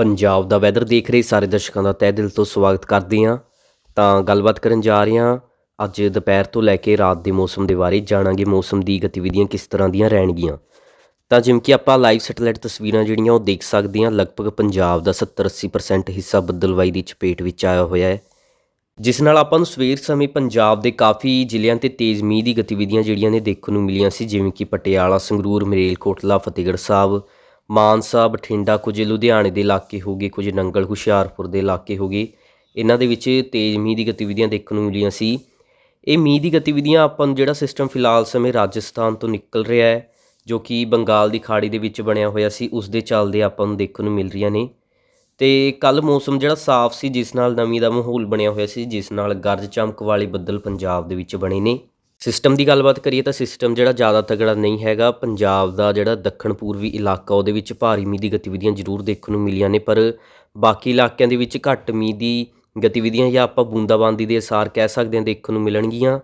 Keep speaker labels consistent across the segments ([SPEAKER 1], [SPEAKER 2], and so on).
[SPEAKER 1] ਪੰਜਾਬ ਦਾ weather ਦੇਖ ਰਹੇ ਸਾਰੇ ਦਰਸ਼ਕਾਂ ਦਾ ਤਹਿ ਦਿਲ ਤੋਂ ਸਵਾਗਤ ਕਰਦੇ ਹਾਂ। ਤਾਂ ਗੱਲਬਾਤ ਕਰਨ ਜਾ ਰਹੇ ਹਾਂ। ਅੱਜ ਦੁਪਹਿਰ ਤੋਂ ਲੈ ਕੇ ਰਾਤ ਦੇ ਮੌਸਮ ਦੇ ਬਾਰੇ ਜਾਣਾਂਗੇ ਮੌਸਮ ਦੀ ਗਤੀਵਿਧੀਆਂ ਕਿਸ ਤਰ੍ਹਾਂ ਦੀਆਂ ਰਹਿਣਗੀਆਂ। ਤਾਂ ਜਿਵੇਂ ਕਿ ਆਪਾਂ ਲਾਈਵ ਸੈਟੇਲਾਈਟ ਤਸਵੀਰਾਂ ਜਿਹੜੀਆਂ ਉਹ ਦੇਖ ਸਕਦੇ ਹਾਂ। ਲਗਭਗ ਪੰਜਾਬ ਦਾ 70-80% ਹਿੱਸਾ ਬੱਦਲਵਾਈ ਦੀ ਚਪੇਟ ਵਿੱਚ ਆਇਆ ਹੋਇਆ ਹੈ। ਜਿਸ ਨਾਲ ਆਪਾਂ ਨੂੰ ਸਵੇਰ ਸਮੇਂ ਪੰਜਾਬ ਦੇ ਕਾਫੀ ਜ਼ਿਲ੍ਹਿਆਂ ਤੇ ਤੇਜ਼ ਮੀਂਹ ਦੀ ਗਤੀਵਿਧੀਆਂ ਜਿਹੜੀਆਂ ਨੇ ਦੇਖਣ ਨੂੰ ਮਿਲੀਆਂ ਸੀ। ਜਿਵੇਂ ਕਿ ਪਟਿਆਲਾ, ਸੰਗਰੂਰ, ਮਰੇਲਕੋਟਲਾ, ਫਤਿਹਗੜ੍ਹ ਸਾਹਿਬ ਮਾਨਸਾ ਬਠਿੰਡਾ ਕੁਝ ਲੁਧਿਆਣੇ ਦੇ ਇਲਾਕੇ ਹੋ ਗਏ, ਕੁਝ ਨੰਗਲ, ਹੁਸ਼ਿਆਰਪੁਰ ਦੇ ਇਲਾਕੇ ਹੋ ਗਏ। ਇਹਨਾਂ ਦੇ ਵਿੱਚ ਤੇਜ਼ ਮੀਂਹ ਦੀ ਗਤੀਵਿਧੀਆਂ ਦੇਖਣ ਨੂੰ ਮਿਲੀਆਂ ਸੀ। ਇਹ ਮੀਂਹ ਦੀ ਗਤੀਵਿਧੀਆਂ ਆਪਾਂ ਨੂੰ ਜਿਹੜਾ ਸਿਸਟਮ ਫਿਲਹਾਲ ਸਮੇਂ ਰਾਜਸਥਾਨ ਤੋਂ ਨਿਕਲ ਰਿਹਾ ਹੈ, ਜੋ ਕਿ ਬੰਗਾਲ ਦੀ ਖਾੜੀ ਦੇ ਵਿੱਚ ਬਣਿਆ ਹੋਇਆ ਸੀ, ਉਸ ਦੇ ਚੱਲਦੇ ਆਪਾਂ ਨੂੰ ਦੇਖਣ ਨੂੰ ਮਿਲ ਰਹੀਆਂ ਨੇ। ਤੇ ਕੱਲ ਮੌਸਮ ਜਿਹੜਾ ਸਾਫ਼ ਸੀ, ਜਿਸ ਨਾਲ ਨਮੀ ਦਾ ਮਾਹੌਲ ਬਣਿਆ ਹੋਇਆ ਸੀ, ਜਿਸ ਨਾਲ ਗਰਜ ਚਮਕ ਵਾਲੇ ਬੱਦਲ ਪੰਜਾਬ ਦੇ ਵਿੱਚ ਬਣੇ ਨੇ। ਸਿਸਟਮ ਦੀ ਗੱਲਬਾਤ ਕਰੀਏ ਤਾਂ ਸਿਸਟਮ ਜਿਹੜਾ ਜ਼ਿਆਦਾ ਤਗੜਾ ਨਹੀਂ ਹੈਗਾ, ਪੰਜਾਬ ਦਾ ਜਿਹੜਾ ਦੱਖਣ ਪੂਰਬੀ ਇਲਾਕਾ, ਉਹਦੇ ਵਿੱਚ ਭਾਰੀ ਮੀਂਹ ਦੀ ਗਤੀਵਿਧੀਆਂ ਜ਼ਰੂਰ ਦੇਖਣ ਨੂੰ ਮਿਲੀਆਂ ਨੇ, ਪਰ ਬਾਕੀ ਇਲਾਕਿਆਂ ਦੇ ਵਿੱਚ ਘੱਟ ਮੀਂਹ ਦੀ ਗਤੀਵਿਧੀਆਂ ਜਾਂ ਆਪਾਂ ਬੂੰਦਾਬਾਂਦੀ ਦੇ ਅਸਾਰ ਕਹਿ ਸਕਦੇ ਹਾਂ ਦੇਖਣ ਨੂੰ ਮਿਲਣਗੀਆਂ।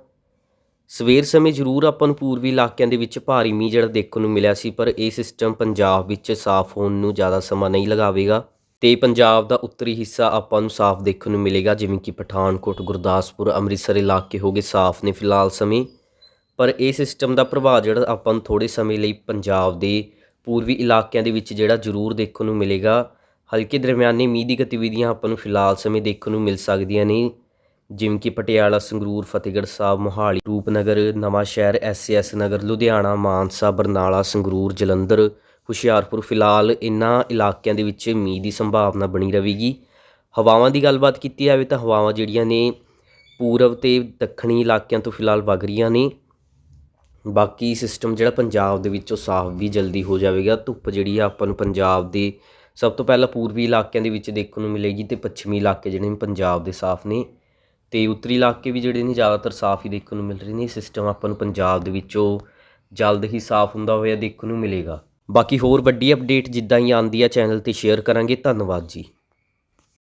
[SPEAKER 1] ਸਵੇਰ ਸਮੇਂ ਜ਼ਰੂਰ ਆਪਾਂ ਨੂੰ ਪੂਰਬੀ ਇਲਾਕਿਆਂ ਦੇ ਵਿੱਚ ਭਾਰੀ ਮੀਂਹ ਜਿਹੜਾ ਦੇਖਣ ਨੂੰ ਮਿਲਿਆ ਸੀ, ਪਰ ਇਹ ਸਿਸਟਮ ਪੰਜਾਬ ਵਿੱਚ ਸਾਫ਼ ਹੋਣ ਨੂੰ ਜ਼ਿਆਦਾ ਸਮਾਂ ਨਹੀਂ ਲਗਾਵੇਗਾ। ਤੇ ਪੰਜਾਬ ਦਾ ਉੱਤਰੀ ਹਿੱਸਾ ਆਪਾਂ ਨੂੰ ਸਾਫ਼ ਦੇਖਣ ਨੂੰ ਮਿਲੇਗਾ, ਜਿਵੇਂ ਕਿ ਪਠਾਨਕੋਟ, ਗੁਰਦਾਸਪੁਰ, ਅੰਮ੍ਰਿਤਸਰ ਇਲਾਕੇ ਹੋਗੇ ਸਾਫ਼ ਨੇ ਫਿਲਹਾਲ ਸਮੇਂ। ਪਰ ਇਹ ਸਿਸਟਮ ਦਾ ਪ੍ਰਭਾਵ ਜਿਹੜਾ ਆਪਾਂ ਨੂੰ ਥੋੜੇ ਸਮੇਂ ਲਈ ਪੰਜਾਬ ਦੇ ਪੂਰਬੀ ਇਲਾਕਿਆਂ ਦੇ ਵਿੱਚ ਜਿਹੜਾ ਜ਼ਰੂਰ ਦੇਖਣ ਨੂੰ ਮਿਲੇਗਾ। ਹਲਕੇ ਦਰਮਿਆਨੇ ਮੀਂਹ ਦੀ ਗਤੀਵਿਧੀਆਂ ਆਪਾਂ ਨੂੰ ਫਿਲਹਾਲ ਸਮੇਂ ਦੇਖਣ ਨੂੰ ਮਿਲ ਸਕਦੀਆਂ ਨੇ। ਜਿਵੇਂ ਕਿ ਪਟਿਆਲਾ, ਸੰਗਰੂਰ, ਫਤਿਹਗੜ੍ਹ ਸਾਹਿਬ, ਮੋਹਾਲੀ, ਰੂਪਨਗਰ ਨਵਾਂ ਸ਼ਹਿਰ ਐਸਐਸ ਨਗਰ, ਲੁਧਿਆਣਾ, ਮਾਨਸਾ, ਬਰਨਾਲਾ, ਸੰਗਰੂਰ, ਜਲੰਧਰ ਹੁਸ਼ਿਆਰਪੁਰ ਫਿਲਹਾਲ ਇਨ੍ਹਾਂ ਇਲਾਕਿਆਂ ਦੇ ਵਿੱਚ ਮੀਂਹ ਦੀ ਸੰਭਾਵਨਾ ਬਣੀ ਰਹੇਗੀ। ਹਵਾਵਾਂ ਦੀ ਗੱਲਬਾਤ ਕੀਤੀ ਜਾਵੇ ਤਾਂ ਹਵਾਵਾਂ ਜਿਹੜੀਆਂ ਨੇ ਪੂਰਬ ਤੇ ਦੱਖਣੀ ਇਲਾਕਿਆਂ ਤੋਂ ਫਿਲਹਾਲ ਵਗ ਰਹੀਆਂ ਨੇ। ਬਾਕੀ ਸਿਸਟਮ ਜਿਹੜਾ ਪੰਜਾਬ ਦੇ ਵਿੱਚੋਂ ਸਾਫ਼ ਵੀ ਜਲਦੀ ਹੋ ਜਾਵੇਗਾ। ਧੁੱਪ ਜਿਹੜੀ ਆ ਆਪਾਂ ਨੂੰ ਪੰਜਾਬ ਦੇ ਸਭ ਤੋਂ ਪਹਿਲਾਂ ਪੂਰਬੀ ਇਲਾਕਿਆਂ ਦੇ ਵਿੱਚ ਦੇਖਣ ਨੂੰ ਮਿਲੇਗੀ ਤੇ ਪੱਛਮੀ ਇਲਾਕੇ ਜਿਹੜੇ ਨੇ ਪੰਜਾਬ ਦੇ ਸਾਫ਼ ਨੇ। ਤੇ ਉੱਤਰੀ ਇਲਾਕੇ ਵੀ ਜਿਹੜੇ ਨੇ ਜ਼ਿਆਦਾਤਰ ਸਾਫ਼ ਹੀ ਦੇਖਣ ਨੂੰ ਮਿਲ ਰਹੇ ਨੇ। ਸਿਸਟਮ ਆਪਾਂ ਨੂੰ ਪੰਜਾਬ ਦੇ ਵਿੱਚੋਂ ਜਲਦ ਹੀ ਸਾਫ਼ ਹੁੰਦਾ ਹੋਇਆ ਦੇਖਣ ਨੂੰ ਮਿਲੇਗਾ। ਬਾਕੀ ਹੋਰ ਵੱਡੀ ਅਪਡੇਟ ਜਿੱਦਾਂ ਹੀ ਆਉਂਦੀ ਹੈ ਚੈਨਲ ਤੇ ਸ਼ੇਅਰ ਕਰਾਂਗੇ ਧੰਨਵਾਦ ਜੀ।